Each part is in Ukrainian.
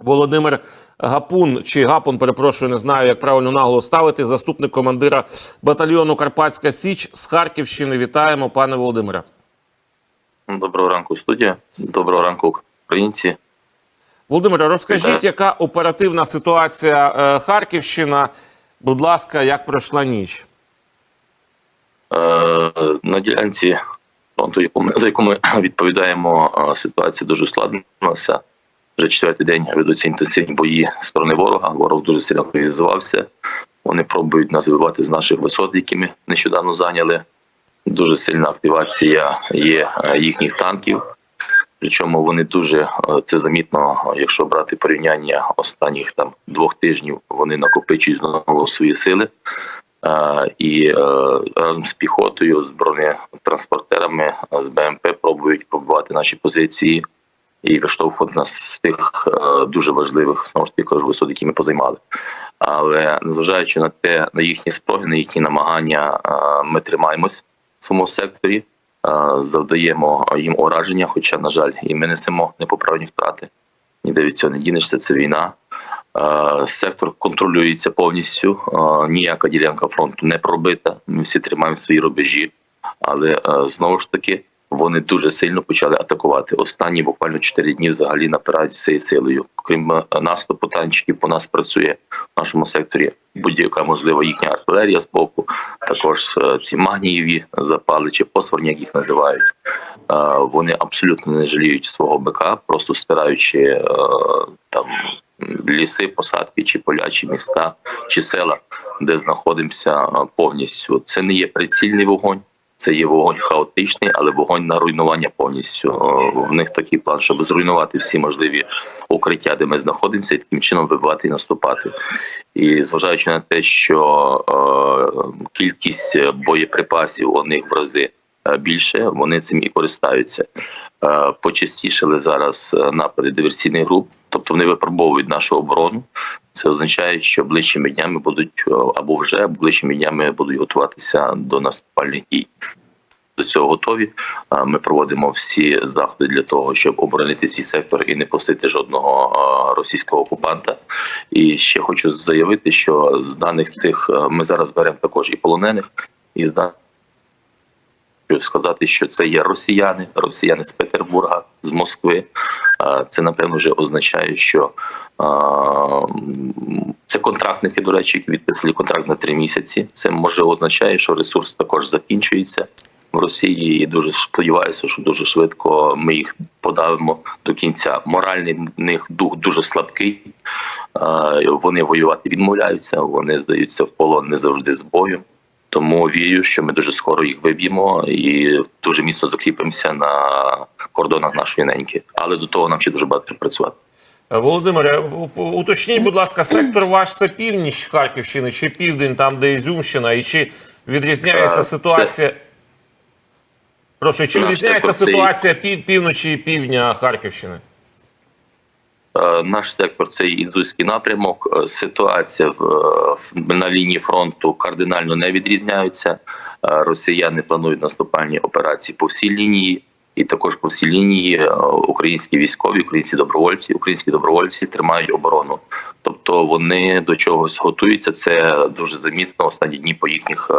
Володимир Гапун чи Гапун, перепрошую, не знаю, як правильно наголос ставити. Заступник командира батальйону Карпатська Січ з Харківщини. Вітаємо, пане Володимире. Доброго ранку, студія. Доброго ранку, українці. Володимире, розкажіть, яка оперативна ситуація е, Харківщина? Будь ласка, як пройшла ніч? Е, на ділянці фронту, за яку ми відповідаємо, ситуація дуже ускладнилася. Вже четвертий день ведуться інтенсивні бої сторони ворога. Ворог дуже сильно активізувався. Вони пробують нас вибивати з наших висот, які ми нещодавно зайняли. Дуже сильна активація є е, їхніх танків. Причому вони дуже е, це замітно, якщо брати порівняння останніх там двох тижнів, вони накопичують знову свої сили. Е, і разом з піхотою, з бронетранспортерами, з БМП пробують пробувати наші позиції і виштовхувати нас з тих е, дуже важливих знову ж таки кажу, висот, які ми позаймали. Але незважаючи на те, на їхні спроги, на їхні намагання, е, ми тримаємось в цьому секторі, е, завдаємо їм ураження, хоча, на жаль, і ми несемо непоправні втрати. Ніде від цього не дінешся, це війна. Сектор контролюється повністю. Ніяка ділянка фронту не пробита. Ми всі тримаємо свої рубежі, але знову ж таки вони дуже сильно почали атакувати. Останні буквально 4 дні взагалі напирають всією силою. Крім е, наступу танчиків, по нас працює в нашому секторі будь-яка можлива їхня артилерія з боку. Також е, ці магнієві запали чи фосфорні, як їх називають. Е, Вони абсолютно не жаліють свого БК, просто стираючи там ліси, посадки, чи поля, чи міста, чи села, де знаходимося повністю. Це не є прицільний вогонь. Це є вогонь хаотичний, але вогонь на руйнування повністю. В них такий план, щоб зруйнувати всі можливі укриття, де ми знаходимося, і таким чином вибивати і наступати. І зважаючи на те, що е, кількість боєприпасів у них в рази е, більше, вони цим і користаються. Е, почастішили зараз е, напади диверсійних груп, тобто вони випробовують нашу оборону. Це означає, що ближчими днями будуть е, або вже ближчими днями будуть готуватися до наступальних дій. До цього готові. Ми проводимо всі заходи для того, щоб оборонити свій сектор і не пустити жодного е, російського окупанта. І ще хочу заявити, що з даних цих е, ми зараз беремо також і полонених, і з даних Хочу сказати, що це є росіяни, росіяни з Петербурга, з Москви. Це напевно вже означає, що це контрактники, до речі, які відписали контракт на три місяці. Це може означає, що ресурс також закінчується в Росії. І дуже сподіваюся, що дуже швидко ми їх подавимо до кінця. Моральний них дух дуже слабкий. Вони воювати відмовляються, вони здаються в полон не завжди з боєм. Тому вірю, що ми дуже скоро їх виб'ємо і дуже міцно закріпимося на кордонах нашої неньки. Але до того нам ще дуже багато працювати. Е, Володимире, у- уточніть, будь ласка, сектор ваш це північ Харківщини чи південь, там де Ізюмщина, і чи відрізняється Е, ситуація? Прошу, чи відрізняється це ситуація пів, півночі і півдня Харківщини? Е, Наш сектор це ідзуйський напрямок. Е, Ситуація в, на лінії фронту кардинально не відрізняється. Е, Росіяни планують наступальні операції по всій лінії, і також по всій лінії українські військові, українські добровольці, українські добровольці тримають оборону. Тобто вони до чогось готуються. Це дуже замітно останні дні по їхніх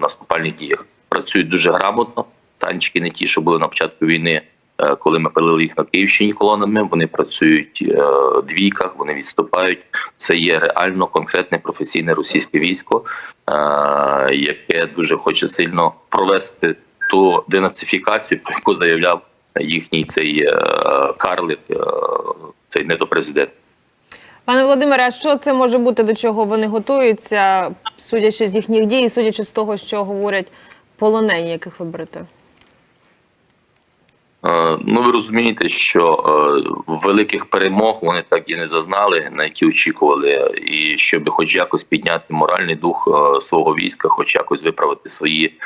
наступальних діях. Працюють дуже грамотно. Танчики не ті, що були на початку війни. Е, Коли ми пилили їх на Київщині колонами, вони працюють е, в двійках, вони відступають. Це є реально конкретне професійне російське військо, е, яке дуже хоче сильно провести ту денацифікацію, про яку заявляв їхній цей карлик, цей недопрезидент. Пане Володимире, а що це може бути, до чого вони готуються, судячи з їхніх дій, судячи з того, що говорять полонені, яких ви берете? Е, Ну, ви розумієте, що е, великих перемог вони так і не зазнали, на які очікували, і щоб хоч якось підняти моральний дух е, свого війська, хоч якось виправити свої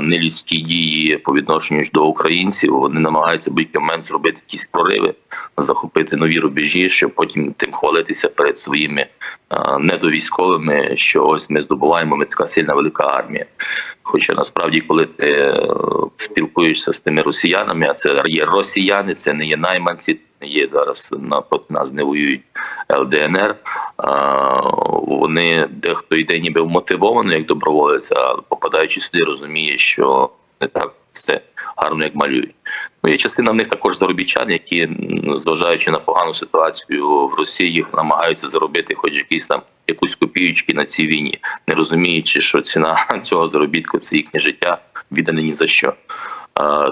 нелюдські дії по відношенню до українців. Вони намагаються будь-який момент зробити якісь прориви, захопити нові рубежі, щоб потім тим хвалитися перед своїми недовійськовими, що ось ми здобуваємо, ми така сильна велика армія. Хоча насправді, коли ти е, спілкуєшся з тими росіянами, а це є росіяни, це не є найманці, не є зараз напроти нас не воюють ЛДНР. Вони дехто йде ніби вмотивовано як доброволець, а попадаючи сюди, розуміє, що не так все гарно, як малюють. Ну, є частина в них також заробітчан, які, зважаючи на погану ситуацію в Росії, намагаються заробити хоч якісь там якусь копіючки на цій війні, не розуміючи, що ціна цього заробітку це їхнє життя віддане ні за що.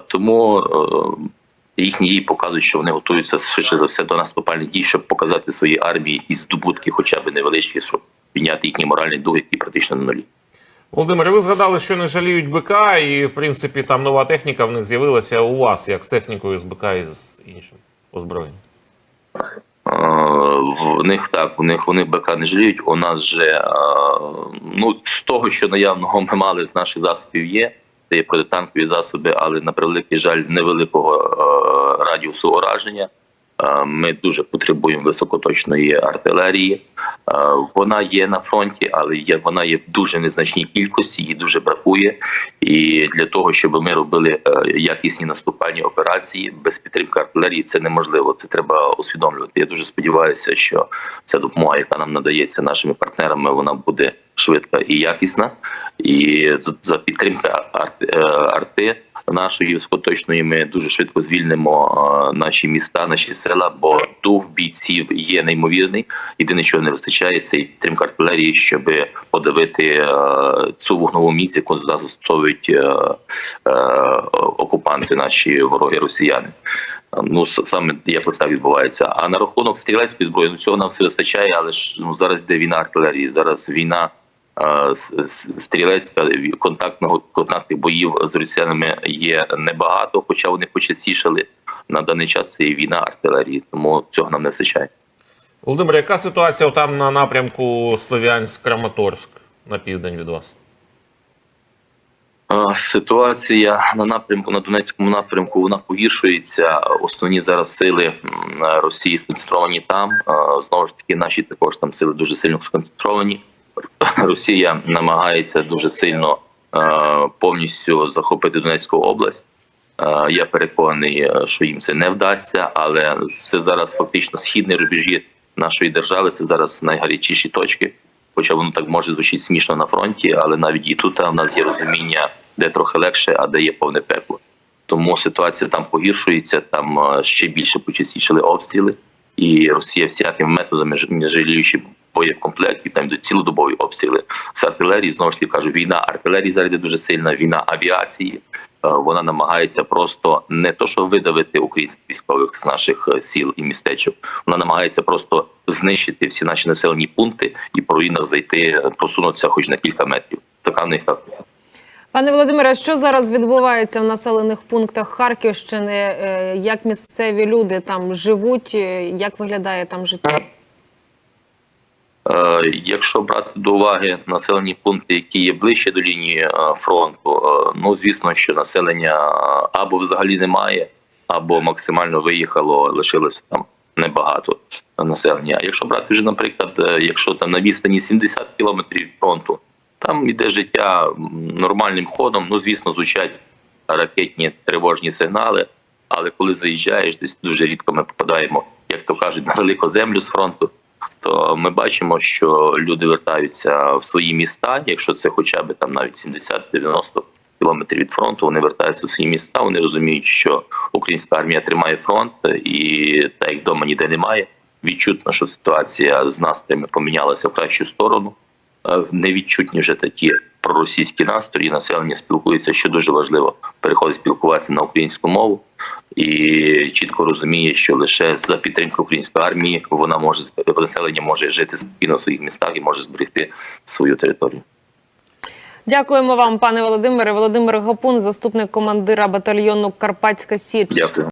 Тому е, їхні дії показують, що вони готуються швидше за все до наступальних дій, щоб показати своїй армії і здобутки, хоча б невеличкі, щоб підняти їхній моральний дух, який практично на нулі. Володимире, ви згадали, що не жаліють БК, і в принципі там нова техніка в них з'явилася у вас, як з технікою з БК і з іншим озброєнням. В них так, у них вони БК не жаліють. У нас же ну з того, що наявного ми мали з наших засобів, є протитанкові засоби, але на превеликий жаль, невеликого е, радіусу ураження. Е, Ми дуже потребуємо високоточної артилерії. Е, Вона є на фронті, але є вона є в дуже незначній кількості, її дуже бракує. І для того, щоб ми робили е, якісні наступальні операції без підтримки артилерії, це неможливо. Це треба усвідомлювати. Я дуже сподіваюся, що ця допомога, яка нам надається нашими партнерами, вона буде швидка і якісна. І за- підтримки арти нашої високоточної ми дуже швидко звільнимо е, наші міста, наші села, бо дух бійців є неймовірний. Єдине, що не вистачає, це підтримка артилерії, щоб подавити е, цю вогнову міць, яку застосовують е, окупанти, наші вороги росіяни. Ну саме якось так відбувається. А на рахунок стрілецької зброї, ну цього нам все вистачає, але ж ну зараз йде війна артилерії. Зараз війна стрілецька контактного контактних боїв з росіянами є небагато, хоча вони почастішали. На даний час це війна артилерії, тому цього нам не вистачає. Володимире, яка ситуація там на напрямку Слов'янськ-Краматорськ на південь від вас? Ситуація на напрямку на Донецькому напрямку вона погіршується. Основні зараз сили Росії сконцентровані там. Знову ж таки, наші також там сили дуже сильно сконцентровані. Росія намагається дуже сильно е, повністю захопити Донецьку область. Е, Я переконаний, е, що їм це не вдасться, але це зараз фактично східні рубежі нашої держави. Це зараз найгарячіші точки. Хоча воно так може звучить смішно на фронті, але навіть і тут в нас є розуміння, де трохи легше, а де є повне пекло. Тому ситуація там погіршується, там ще більше почастішали обстріли, і Росія всякими методами, не жаліючи боєкомплектів, там йдуть цілодобові обстріли з артилерії. Знову ж таки кажу, війна артилерії зараз дуже сильна, війна авіації. Е, Вона намагається просто не то, що видавити українських військових з наших е, сіл і містечок. Вона намагається просто знищити всі наші населені пункти і по руїнах зайти, е, просунутися хоч на кілька метрів. Така в них тактика. Пане Володимире, що зараз відбувається в населених пунктах Харківщини? Як місцеві люди там живуть? Як виглядає там життя? Е, Якщо брати до уваги населені пункти, які є ближче до лінії е, фронту, е, ну звісно, що населення або взагалі немає, або максимально виїхало, лишилося там небагато населення. Якщо брати вже, наприклад, якщо там на відстані 70 кілометрів від фронту, там іде життя нормальним ходом. Ну звісно, звучать ракетні тривожні сигнали. Але коли заїжджаєш, десь дуже рідко ми попадаємо, як то кажуть, на велику землю з фронту то ми бачимо, що люди вертаються в свої міста. Якщо це хоча б там навіть 70-90 кілометрів від фронту, вони вертаються в свої міста. Вони розуміють, що українська армія тримає фронт, і так як вдома ніде немає. Відчутно, що ситуація з настроями помінялася в кращу сторону. Е, Невідчутні вже такі проросійські настрої. Населення спілкується, що дуже важливо, переходить спілкуватися на українську мову і чітко розуміє, що лише за підтримки української армії вона може населення може жити спокійно в своїх містах і може зберегти свою територію. Дякуємо вам, пане Володимире. Володимир Гапун, заступник командира батальйону Карпатська Січ. Дякую.